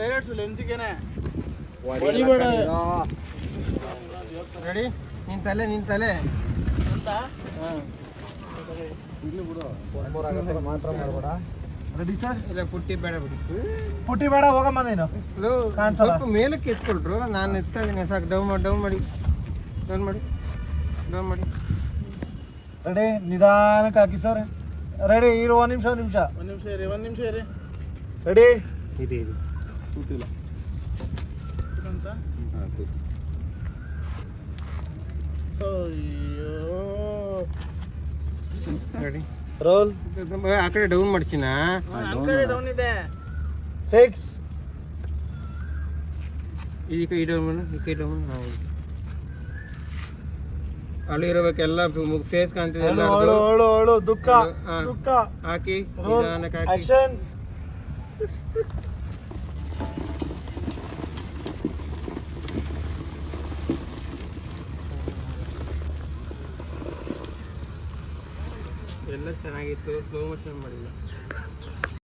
Directs ಲೆನ್ಸಿಗೆನೆ. Ready? ನಿನ್ ತಲೆ ನಿನ್ ತಲೆ. Ready sir? ಇಲ್ಲ ಪುಟ್ಟಿ ಬೇಡ ಬಿಡಿ. ಪುಟ್ಟಿ ಬೇಡ ಹೋಗಮ್ಮ ನೀನು. ಸ್ವಲ್ಪ ಮೇಲಕ್ಕೆ ಎತ್ಕೊಳ್ರು ನಾನು ಎತ್ತಾ ಇದೀನಿ ಸಾಕು. ಡೌನ್ ಮಾಡಿ ಡೌನ್ ಮಾಡಿ. ಡೌನ್ ಮಾಡಿ. ಡೌನ್ ಮಾಡಿ. ರೆಡಿ ನಿಧಾನಕ್ಕೆ ಹಾಕಿ ಸರ್. ರೆಡಿ ಇರು ಒಂದು ನಿಮಿಷ ಒಂದು ನಿಮಿಷ. ಒಂದು ನಿಮಿಷ ಇರಿ ಒಂದು ನಿಮಿಷ ಇರಿ. ರೆಡಿ? ಇದೆ ಇದೆ. ರೆಡಿ? ರೋಲ್. ಆ ಕಡೆ ಡೌನ್ ಮಾಡ್ತೀನ ಡೌನ್ ಇದೆ. ಫಿಕ್ಸ್. ಈ ಕೈ ಡೌನ್ ಮಾಡು ಈ ಕೈ ಡೌನ್ ಮಾಡು ಅಲ್ಲಿ ಇರಬೇಕೆಲ್ಲ ಫೇಸ್ ಕಾಣ್ತಿದೆ ಅಳು ದುಃಖ ದುಃಖ. ಹಾಕಿ ನಿಧಾನಕ್ಕೆ ಹಾಕಿ. ಆಕ್ಷನ್ ಎಲ್ಲ ಚೆನ್ನಾಗಿತ್ತು ಸ್ಲೋ ಮೋಷನ್ ಮಾಡಿಲ್ಲ.